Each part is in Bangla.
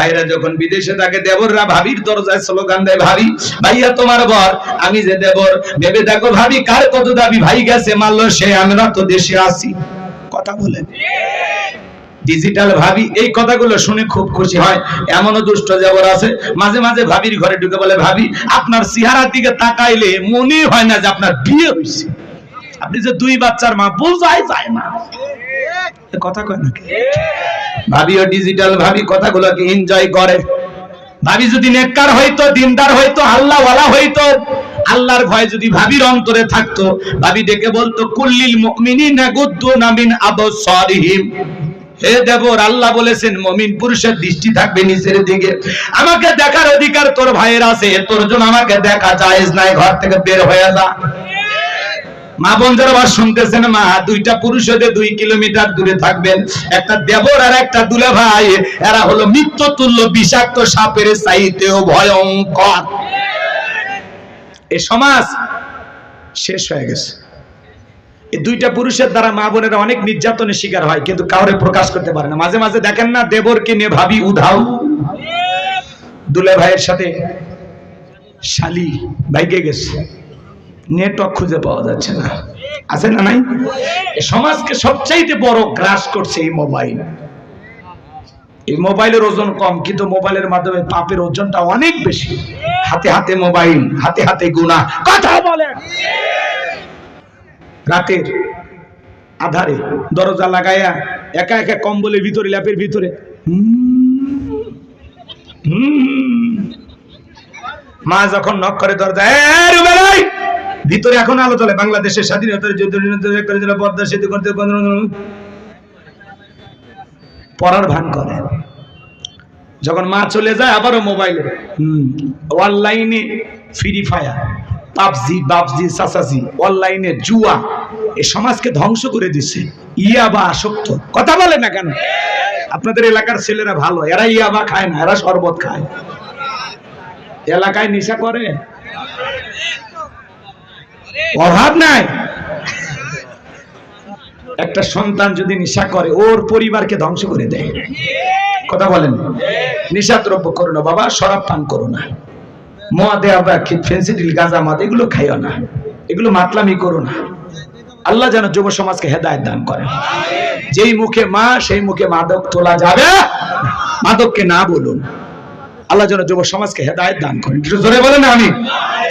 ভাইরা যখন বিদেশে থাকে, দেবররা ভাবির দরজায় স্লোগান দেয়, ভাবি, ভাইয়া, তোমার বর আমি যে দেবর, ভেবে দেখো, ভাবি, কার কত দাবি, ভাই গেছে, মারলো সে আমরা তো দেশে আসি কথা বলেন। ডিজিটাল ভাবি, এই কথাগুলো শুনে খুব খুশি হয়। এমনও দুষ্ট যাবর আছে, মাঝে মাঝে ভাবির ঘরে ঢুকে বলে, ভাবি, আপনার চেহারার দিকে তাকাইলে মনে হয় না যে আপনার বিয়ে হয়েছে আপনি যে দুই বাচ্চার মা, বোঝাই যায় না। কথা কয় নাকি? ভাবিও ডিজিটাল ভাবি কথাগুলোকে এনজয় করে? ভাবি যদি নেককার হইতো, দিনদার হইতো হইতো, আল্লাহর ভয় যদি ভাবির অন্তরে থাকতো, ভাবি ডেকে বলতো, কুল্লিল হে দেবর, আল্লাহ বলেছেন, মমিন পুরুষের দৃষ্টি থাকবে নিচের দিকে। আমাকে দেখার অধিকার তোর ভাইয়ের আছে, তোর জন্য আমাকে দেখা যায় নাই, ঘর থেকে বের হয়ে যা। মা বোন যারা আবার শুনতেছেন, মা, দুইটা পুরুষ হতে দুই কিলোমিটার দূরে থাকবেন। একটা দেবর আর একটা দুলা ভাই। এরা হলো মৃত্যু তুল্য বিষাক্ত সাপের চাইতেও ভয়ঙ্কর। এ সমাজ শেষ হয়ে গেছে। এই দুইটা পুরুষের দ্বারা মা বোনেরা অনেক নির্যাতনের শিকার হয়, কিন্তু কাউরে প্রকাশ করতে পারে না। মাঝে মাঝে দেখেন না দেবরকে নিয়ে ভাবি উধাও। দুলে ভাইয়ের সাথে শালি বাইকে গেছে। নেটওয়ার্ক খুঁজে পাওয়া যাচ্ছে না। আছে না নাই? সমাজকে সবচাইতে বড় গ্রাস করছে এই মোবাইল। এই মোবাইলের ওজন কম, কিন্তু মোবাইলের মাধ্যমে পাপের ওজনটা অনেক বেশি। হাতে হাতে মোবাইল, হাতে হাতে গুণা কথা বলেন। রাতের আধারে দরজা লাগাইয়া একা একা কম্বলের ভিতরে, ল্যাপের ভিতরে। মা যখন নক করে দরজা! ভিতরে এখন আলো চলে বাংলাদেশের স্বাধীনতার যুদ্ধ পদ্মা সেতু করতে পড়ার ভান করে। যখন মা চলে যায়, আবারও মোবাইলে অনলাইনে ফ্রি ফায়ার পাবজি, বাবজি, সাসাজি অনলাইনে জুয়া, এ সমাজকে ধ্বংস করে দিচ্ছে ইয়াবা আসক্ত। কথা বলে না কেন? আপনাদের এলাকার ছেলেরা ভালো, এরা ইয়াবা খায় না, এরা শরবত খায়। এলাকায় নেশা করে? অভাব নাই। একটা সন্তান যদি নেশা করে, ওর পরিবারকে ধ্বংস করে দেয়। কথা বলেন। নেশা দ্রব্য করো না বাবা, শরাব পান করো না। মদে আবার ফেন্সিডিল গাঁজা মদ, এগুলো খাইও না। এগুলো মাতলামি করো না। আল্লাহ যেন যুব সমাজকে হেদায়ত দান করেন। যেই মুখে মা, সেই মুখে মাদক তোলা যাবে। মাদককে না বলুন। আল্লাহ যেন যুব সমাজকে হেদায়ত দান করেন জোরে বলেন আমি?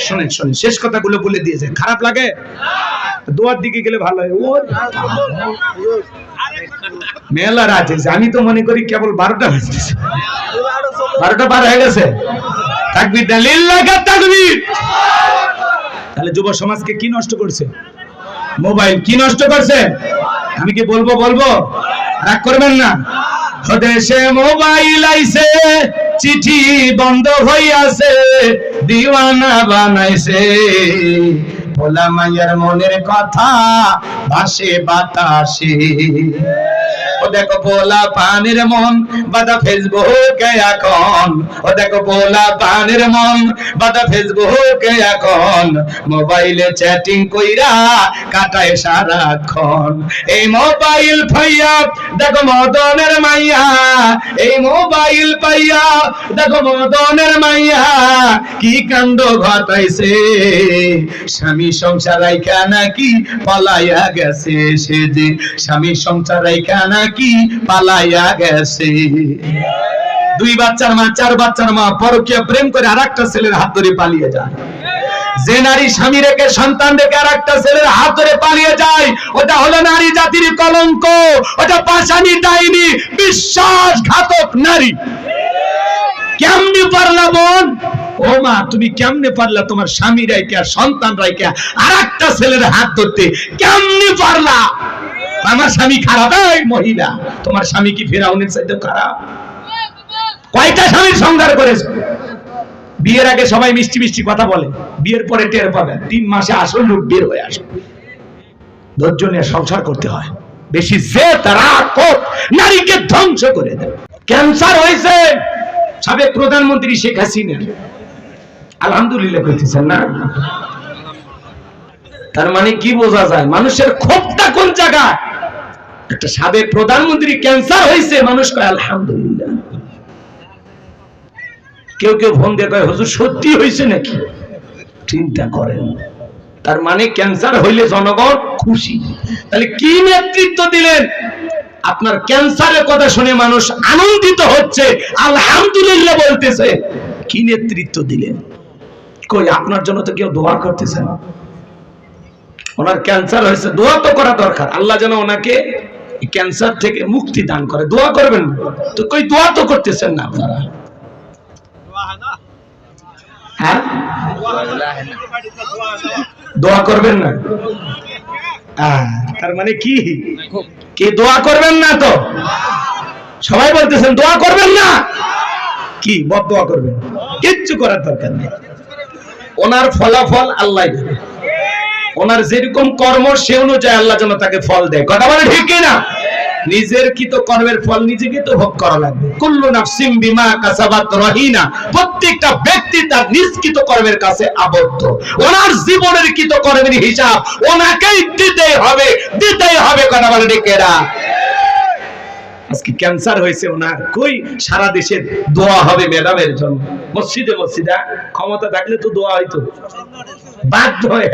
শোনেন শোনেন, শেষ কথাগুলো বলে দিয়েছে খারাপ লাগে? দোয়ার দিকে গেলে ভালো হয়। মেলা রাত হয়েছে। আমি তো মনে করি কেবল বারোটা বাজতেছে। বারোটা পার হয়ে গেছে। তাকবির তাকবীর। তাহলে যুব সমাজকে কি নষ্ট করছে? মোবাইল কি নষ্ট করছে? আমি কি বলব বলব? রাগ করবেন না? দেশে মোবাইল আইছে। চিঠি বন্ধ হইয়াছে দিওয়ানা বানাইছে। ভোলা মাইয়ার মনের কথা বাসে বাতাসে। ও দেখো পোলা পানির মন, বাদা ফেসবুকে এখন। ও দেখো পোলা পানির মন, বাদা ফেসবুকে এখন। মোবাইলে চ্যাটিং কইরা কাটায় সারাক্ষণ। এই মোবাইল ফাইয়া দেখো মদনের মাইয়া। এই মোবাইল পাইয়া, দেখো মদনের মাইয়া। কি কাণ্ড ঘটাইছে? স্বামী সংসার রাইখা নাকি পালাইয়া গেছে সে যে। স্বামী সংসার রাইখা নাকি পালাইয়া গেছে। দুই বাচ্চার মা, চার বাচ্চার মা পরকীয় প্রেম করে আর একটা ছেলের হাত ধরে পালিয়ে যায়। যে নারী স্বামী রেখে, সন্তান রেখে আর একটা ছেলের হাত ধরে পালিয়ে যায়, ওটা হলো নারী জাতির কলঙ্ক, ওটা পাশানি ডাইনি, বিশ্বাসঘাতক নারী। কেমনে পারলা বোন? ও মা, তুমি কেমনে পারলা তোমার স্বামী রাইকে আর সন্তান রাইকে আর একটা ছেলের হাত ধরতে? কেমনে পারলা? আমার স্বামী খারাপ। মহিলা, তোমার স্বামী কি ফেরাউনের চাইতে খারাপ? কয়টা স্বামীর সংসার করেছ? বিয়ের আগে সবাই মিষ্টি মিষ্টি কথা বলে, বিয়ের পরে টের পাবে। তিন মাসে আসল লোক বের হয়ে আসবে। ধৈর্য নিয়ে সংসার করতে হয়। বেশি যে তারা নারীকে ধ্বংস করে দেয়। ক্যান্সার হয়েছে। সাবেক প্রধানমন্ত্রী শেখ হাসিনা আলহামদুলিল্লাহ করতেছেন না। তার মানে কি বোঝা যায়? মানুষের ক্ষোভটা কোন জায়গায়? একটা সাবেক প্রধানমন্ত্রী ক্যান্সার হয়েছে। মানুষ কয়, আলহামদুলিল্লাহ। কেউ কেউ ফোন দিয়ে কয়, হুজুর সত্যি হয়েছে নাকি? চিন্তা করেন। তার মানে ক্যান্সার হইলে জনগণ খুশি। তাহলে কি নেতৃত্ব দিলেন? আপনার ক্যান্সারের কথা শুনে মানুষ আনন্দিত হচ্ছে। আলহামদুলিল্লাহ বলতেছে। কি নেতৃত্ব দিলেন? কই, আপনার জন্য তো কেউ দোয়া করতেছে না। ওনার ক্যান্সার হয়েছে দোয়া তো করা দরকার। আল্লাহ যেন ওনাকে ক্যান্সার থেকে মুক্তি দান করে। দোয়া করবেন তো কই দোয়া তো করতেছেন না আপনারা? হ্যাঁ? দোয়া করবেন না? আহ, তার মানে কি? কি দোয়া করবেন না তো? সবাই বলতেছেন দোয়া করবেন না? কি? বদ দোয়া করবেন। কিচ্ছু করার দরকার নেই। ওনার ফলাফল আল্লাহ দেবে। ওনার যেরকম কর্ম, সে অনুযায়ী আল্লাহ যেন তাকে ফল দেয়। কথা বলে ঠিক কি না? নিজের কৃত কর্মের ফল, নিজেকে তো ভোগ করা লাগবে। কুল্লু নাফসিম বিমা কাসাবাত রহিনা। প্রত্যেকটা ব্যক্তি তার নিজ কৃত কর্মের কাছে আবদ্ধ। ওনার জীবনের কৃত কর্মের হিসাব, ওনাকেই দিতেই হবে দিতেই হবে, কথা বলে ঠিক এরা আজকে ক্যান্সার হয়েছে ওনার। কই? সারা দেশে দোয়া হবে ম্যাডামের জন্য। মসজিদে মসজিদে ক্ষমতা থাকলে তো দোয়া হইতো। বাধ্য হয়ে।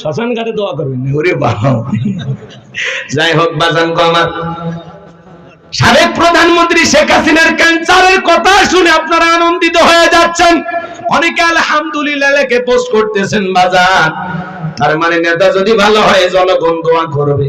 শ্মশান ঘাটে দোয়া করবেন ওরে বাবা। যাই হোক, বাজান আমার। সাবেক প্রধানমন্ত্রী শেখ হাসিনার ক্যান্সারের কথা শুনে আপনারা আনন্দিত হয়ে যাচ্ছেন। অনেকে আলহামদুলিল্লাহ লেখে, পোস্ট করতেছেন বাজার তার মানে নেতা যদি ভালো হয়, জনগণ দোয়া করবে।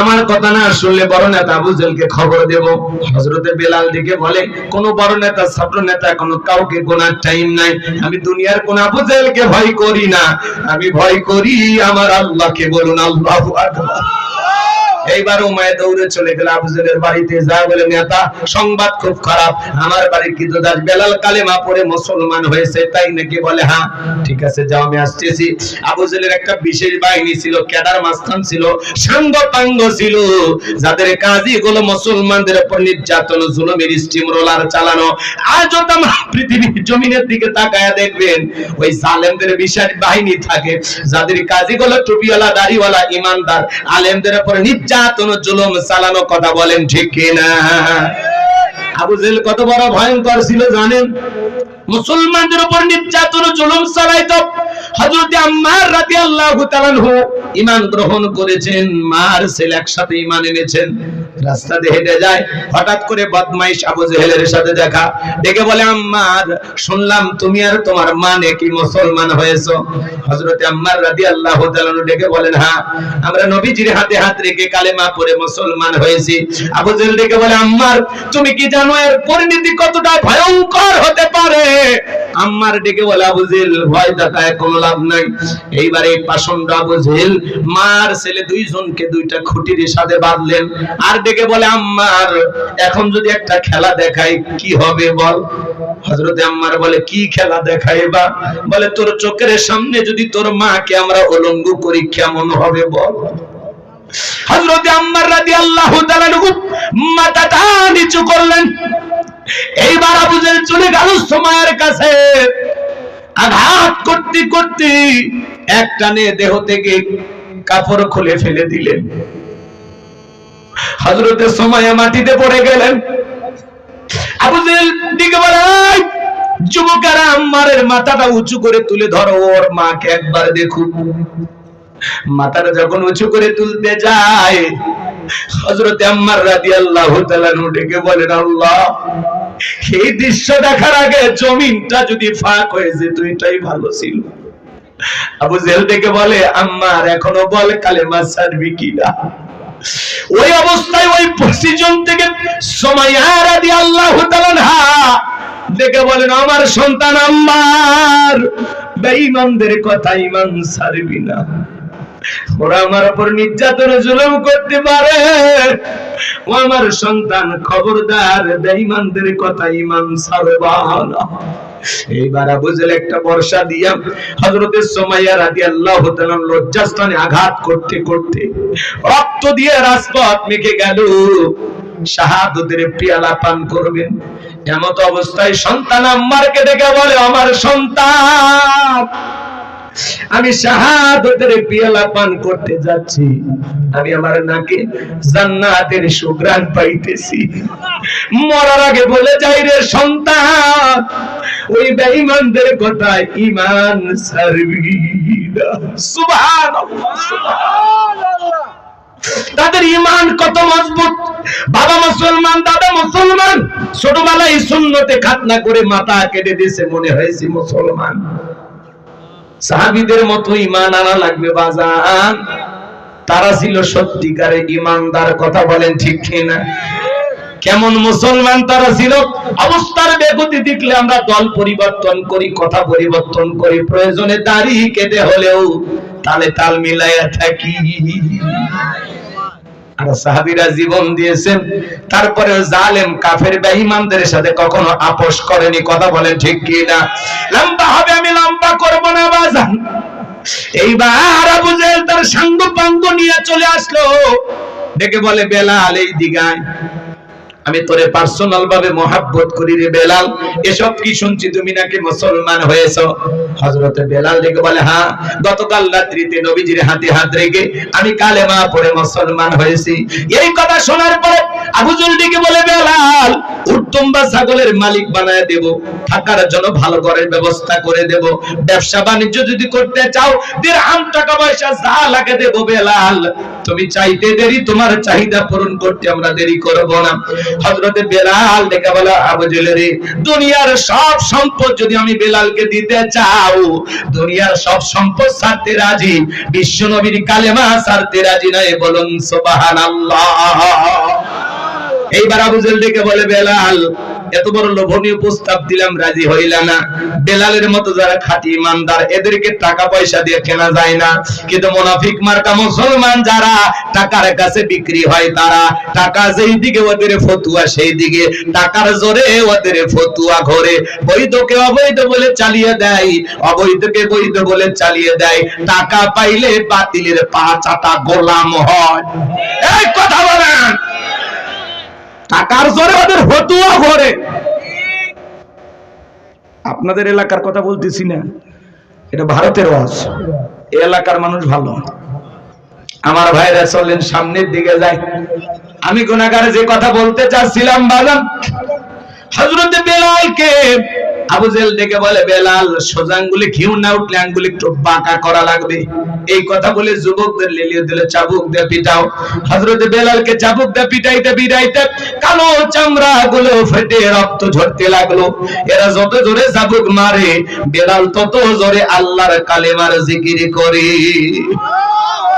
আমার কথা না শুনলে বড় নেতা আবু খবর দেব। হজরতে বেলাল দিকে বলে, কোন বড় নেতা, ছাত্র নেতা, কোন কাউকে গোনার টাইম নাই। আমি দুনিয়ার কোন আবু জেলকে ভয় করি না। আমি ভয় করি আমার আল্লাহকে বলুন, আল্লাহু আকবার। এইবার উমায় দৌড়ে চলে গেল আবুজেলের বাড়িতে যা বলে, নেতা, সংবাদ খুব খারাপ। আমার বাড়ির কিন্তু দাস বেলাল কালেমা পড়ে মুসলমান হয়েছে, তাই নাকি বলে হ্যাঁ ঠিক আছে, যাও, আমি আসতেছি। আবুজেলের একটা বিশেষ বাহিনী ছিল ক্যাডার মাস্তান ছিল সাঙ্গ পাঙ্গ ছিল, যাদের কাজই গুলো মুসলমানদের উপর নির্যাতন, জুলুমের স্টিম রোলার চালানো। আজও তাম পৃথিবীর জমিনের দিকে তাকায়া দেখবেন, ওই জালেমদের বিশাল বাহিনী থাকে, যাদের কাজই গুলো টুপিওয়ালা, দাড়িওয়ালা, ইমানদার। আলেমদের উপর নির্যাতন জুলুম, চালানো কথা বলেন ঠিক কিনা? আবু জেল কত বড় ভয়ঙ্কর ছিল জানেন? মুসলমানদের উপর নির্যাতন, জুলুম চালাইতো। হযরত আম্মার রাদিয়াল্লাহু তাআলা ইমান গ্রহণ করেছেন, মার ছেলে একসাথে ইমান এনেছেন। রাস্তা দিয়ে হেঁটে যায়, হঠাৎ করে বদমাইশ আবু জেহেলের সাথে দেখা। ডেকে বলে, আম্মার, শুনলাম তুমি আর তোমার মা নাকি মুসলমান হয়েছো। হযরত আম্মার রাদিয়াল্লাহু তাআলা ডেকে বলেন হ্যাঁ আমরা নবীজির হাতে হাত রেখে কালেমা পড়ে মুসলমান হয়েছি। আবু জেহেল ডেকে বলে, আম্মার, তুমি কি জানো এর পরিণতি কতটা ভয়ঙ্কর হতে পারে? আম্মার ডেকে বলে, আবু জেহেল, ভয় দেখায়, কোনো লাভ নাই। এইবারে এই পাষণ্ড আবু জেহেল, মার ছেলে দুইজনকে দুইটা খুঁটির সাথে বাঁধলেন। আর ডেকে বলে, আম্মার, এখন যদি একটা খেলা দেখাই, কি হবে বল? হজরতে আম্মার বলে, কি খেলা দেখাই বা বলে, তোর চোখের সামনে যদি তোর মাকে আমরা অলঙ্গ করি, কেমন হবে বল? হযরত আম্মার রাদিয়াল্লাহু তাআলা মাথাটা নিচু করলেন। এইবার আবু জেল চলে গেল সময়ের কাছে। আঘাত করতে করতে এক টানে দেহ থেকে কাপড় খুলে ফেলে দিলেন। হযরতের সময় মাটিতে পড়ে গেলেন। যুবকেরা মাথাটা উঁচু করে তুলে ধরো, ওর মাকে একবার দেখুন। মাথাটা যখন উঁচু করে তুলতে যায় হজরতে তাআলা ডেকে বলেন, আল্লাহ, এই দৃশ্য দেখার আগে জমিনটা যদি ফাঁক হয়ে যেত, এটাই ভালো ছিল। আবু জেল থেকে বলে, আম্মার, এখনও বল কালেমা ছাড়বি কিনা? ওই অবস্থায় ওই ওই থেকে সময় রাদি আল্লাহ দেখে বলেন, আমার সন্তান আমার, বেঈমানদের কথা ইমান ছাড়বি না। ওরা আমার উপর নির্যাতন জুলুম করতে পারে। ও আমার সন্তান খবরদার, বেঈমানদের কথা ইমান ছাড়বা না। একটা বর্ষা দিয়া লজ্জাস্থানে আঘাত করতে করতে রক্ত দিয়ে রাজপথ মেখে গেল। শাহাদতের পিয়ালা পান করবেন। এমত অবস্থায় সন্তান আম্মারকে দেখে বলে, আমার সন্তান আমি শাহাদতের পিয়ালা পান করতে যাচ্ছি। আমি আমার নাকে জান্নাতের সুগ্রাণ পাইতেছি। মরার আগে বলে যাই রে সন্তান, ওই বেঈমানদের কথা ইমান সারবি না। সুবহানাল্লাহ। তাদের ইমান কত মজবুত? বাবা মুসলমান, দাদা মুসলমান, ছোটবেলায় সুন্নতে খাতনা করে মাথা কেটে দিয়েছে মনে হয়েছে মুসলমান। সাহাবিদের মতো ইমান আনা লাগবে বাজান। তারা ছিল সত্যিকারে ইমানদার কথা বলেন ঠিক কিনা? কেমন মুসলমান তারা ছিল? অবস্থার বেগতি দেখলে আমরা দল পরিবর্তন করি, কথা পরিবর্তন করি। প্রয়োজনে দাঁড়িয়ে কেটে হলেও তালে তাল মিলাইয়া থাকি। আর জীবন দিয়েছেন। তারপরে জালেম, কাফের সাথে কখনো আপোষ করেনি। কথা বলেন ঠিক কি না লম্বা হবে, আমি লম্বা করব না বাজান। এইবার তার সাঙ্গ পাঙ্গ নিয়ে চলে আসলো। ডেকে বলে বেলা আলেই দিগায় আমি তোরে পার্সোনাল ভাবে মহাব্বত করি রে বেলাল। এসব কি শুনছি তুমি নাকি মুসলমান হয়েছো? হযরতে বেলাল দেখে বলে হ্যাঁ গতকাল রাত্রিতে নবীজির হাতে হাত রেখে আমি কালেমা পড়ে মুসলমান হয়েছি। এই কথা শোনার পরে আবু জুল ডেকে বলে, বেলাল, উত্তম বা ছাগলের মালিক বানায় দেব। থাকার জন্য ভালো ঘরের ব্যবস্থা করে দেব। ব্যবসা বাণিজ্য যদি করতে চাও দিরহাম টাকা পয়সা যা লাগে দেব, বেলাল। তুমি চাইতে দেরি, তোমার চাহিদা পূরণ করতে আমরা দেরি করব না। হযরতে বেলাল ডেকে বলা, আবু জেলের, দুনিয়ার সব সম্পদ যদি আমি বেলালকে দিতে চাও, দুনিয়ার সব সম্পদ ছাড়তে রাজি? বিশ্ব নবীর কালেমা ছাড়তে রাজি নয়, বলুন সুবহানাল্লাহ। এইবার আবু জেল ডেকে বলে, বেলাল এত বড় লোভনীয় প্রস্তাব দিলাম, রাজি হইলা না। বেলালের মতো যারা খাঁটি ইমানদার, এদেরকে টাকা পয়সা দিয়ে কেনা যায় না। কিন্তু মুনাফিক মার্কা মুসলমান যারা, টাকার কাছে বিক্রি হয় তারা। টাকা যেই দিকে ওদের ফতুয়া, সেই দিকে। টাকার জোরে ওদের ফতুয়া ঘরে। বৈধকে অবৈধ বলে চালিয়ে দেয়, অবৈধকে বৈধ বলে চালিয়ে দেয়। টাকা পাইলে বাতিলের পা চাটা গোলাম হয়। এই কথা বলেন! টাকার জোরে ওদের ফতুয়া ঘরে আপনাদের এলাকার কথা বলতেছি না, এটা ভারতের ওয়াজ। এলাকার মানুষ ভালো। আমার ভাইরা চলেন সামনের দিকে যায় আমি গুণাগারে যে কথা বলতে চাচ্ছিলাম, বাজান হজরত বেলালকে আবু জেল ডেকে বলে, বেলাল, সোজা আঙ্গুলে ঘিউ না উঠলে আঙ্গুলে একটু বাঁকা করা লাগবে। এই কথা বলে যুবকদের লেলিয়ে দিলে, চাবুক দিয়ে পিটাও। হজরতে বেলালকে চাবুক দিয়ে পিটাইতে পিটাইতে কালো চামড়া গুলো ফেটে রক্ত ঝরতে লাগল। এরা যত জোরে চাবুক মারে, বেলাল তত জোরে আল্লাহর কালেমার জিকির করে।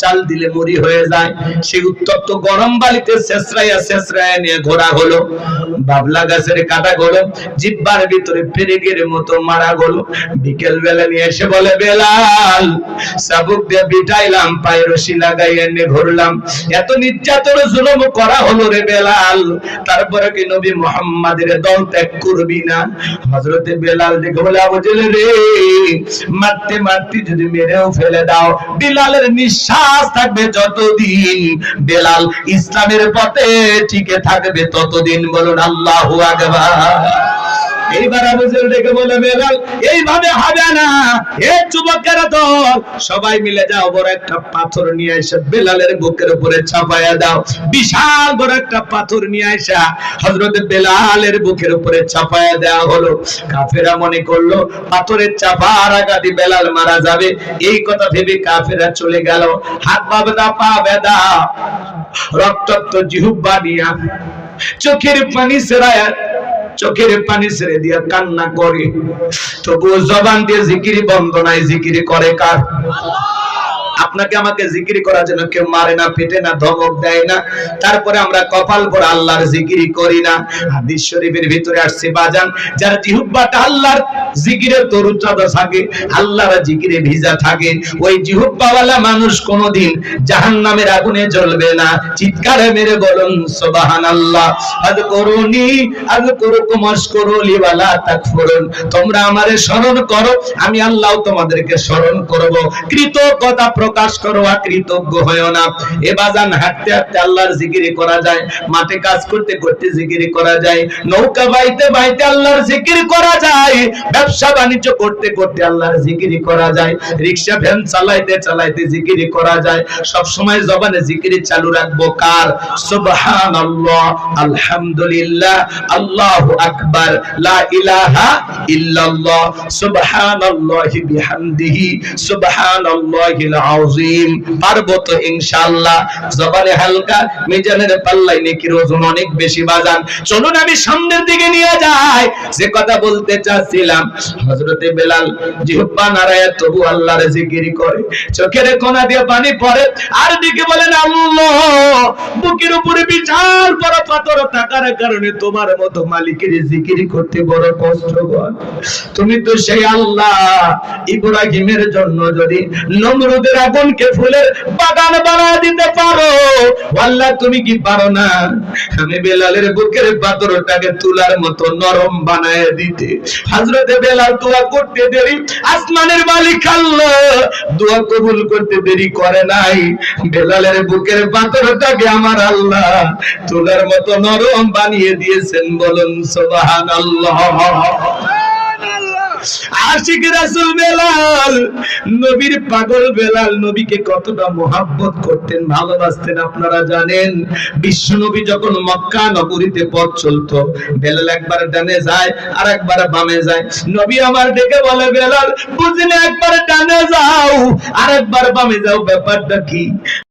চাল দিলে মরি হয়ে যায়। সেই উত্তপ্ত গরম বালিতে শেষরাইয়া শেষরাইয়া নিয়ে ঘোরা হলো। বাবলা গাছের কাটা গলো, জিব্বার ভিতরে পেরেকের মতো মারা গলো। বিকেল বেলা নিয়ে এসে বলে, বেলাল, সাবুক দিয়ে বিটাইলাম, পায়ে রশি লাগাইয়া নিয়ে ঘুরলাম। এত নির্যাতন জুলুম করা হলো রে বেলাল। তারপরে কি নবী মুহাম্মাদের দল ত্যাগ করবি না? হযরতে বেলাল দেখে বলে, আবু জেলে রে, মারতে মারতে যদি মেরেও ফেলে দাও, বিলালের নিঃশ্বাস থাকবে যতদিন। বেলাল ইসলামের পথে টিকে থাকবে ততদিন। বলুন, আল্লাহু আকবার। বেলালের বুকের উপরে চাপায়া দেওয়া হলো। কাফেরা মনে করল, পাথরের চাপার আঘাতে বেলাল মারা যাবে। এই কথা ভেবে কাফেরা চলে গেল। হাত পা পা বেদা রক্তাক্ত জিহুব্বা নিয়া চোখের পানি সেরায় চোখের পানি ছেড়ে দিয়া কান্না করে। তবুও জবান দিয়ে জিকিরি বন্ধ নাই জিকিরি করে কার? আপনাকে আমাকে জিকিরি করার জন্য কেউ মারে না পেটে না, ধমক দেয় না। তারপরে আমরা কপাল পর আল্লাহর জিকিরি করি না। হাদিস শরীফের ভিতরে আসছে, বাজান, যার জিহুব্বাটা আল্লাহর জিকিরের তরুচাদা থাকে, আল্লাহর জিকিরে ভিজা থাকে। ওই জিহুব্বাওয়ালা মানুষ কোনোদিন জাহান্নামের আগুনে জ্বলবে না। চিৎকারে মেরে বলুন, সুবহানাল্লাহ। আজ করুনি আজ করুকুম আশকুরুলি ওয়ালা তাকফুরুন। তোমরা আমারে স্মরণ করো, আমি আল্লাহ তোমাদেরকে স্মরণ করব। কৃতজ্ঞতা প্রকাশ করো, আর কৃতজ্ঞ হয়েও না। এ বাজান হাঁটতে হাঁটতে আল্লাহর জিকিরি করা যায়, মাঠে কাজ করতে করতে জিকিরি করা যায়, নৌকা বাইতে বাইতে আল্লাহর জিকির করা যায়, ব্যবসা বাণিজ্য করতে করতে আল্লাহর জিকিরি করা যায়, রিক্সা, ভ্যান চালাইতে চালাইতে জিকিরি করা যায় সব সময় জবানে জিকিরি চালু রাখব কার? সুবহানাল্লাহ, আলহামদুলিল্লাহ, আল্লাহু আকবার, লা ইলাহা ইল্লাল্লাহ, সুবহানাল্লাহি বিহামদিহি, সুবহানাল্লাহিল আযীম, পারব ইনশাআল্লাহ। জবানে হালকা, মিজানের পাল্লাই নেকির ওজন অনেক বেশি বাজান। চলুন আমি সামনের দিকে নিয়ে যাই। যে কথা বলতে চাচ্ছিলাম বেলাল, জিহ্বা তবু আল্লাহর জিকির করে। চোখের দিয়ে পানি পড়ে, আর দিকে বলেন, আল্লাহ, বুকের উপরে বড় পাথর থাকার কারণে তোমার মতো মালিকের জিকির করতে বড় তুমি তো সেই আল্লাহ, ইব্রাহিমের জন্য যদি নমরুদের আগুনকে ফুলের বাগান বানায় দিতে পারো। আল্লাহ, তুমি কি পারো না? আমি বেলালের বুকের পাথরটাকে তুলার মতো নরম বানায় দিতে। হযরতে বেলাল দোয়া করতে দেরি, আসমানের মালিক আল্লাহ দোয়া কবুল করতে দেরি করে নাই। বেলালের বুকের পাথরটাকে আমার আল্লাহ তুলার মতো নরম বানিয়ে দিয়েছেন বলুন, সুবহানাল্লাহ। সুবহানাল্লাহ। আশিক রাসূল বেলাল, নবীর পাগল বেলাল নবীকে কতটা মোহাব্বত করতেন, ভালোবাসতেন আপনারা জানেন? বিশ্ব নবী যখন মক্কা নগরীতে পথ চলতো, বেলাল একবার ডানে যায় আর একবার বামে যায়। নবী আমার ডেকে বলে, বেলাল বুঝলে একবার ডানে যাও আর একবার বামে যাও, ব্যাপারটা কি?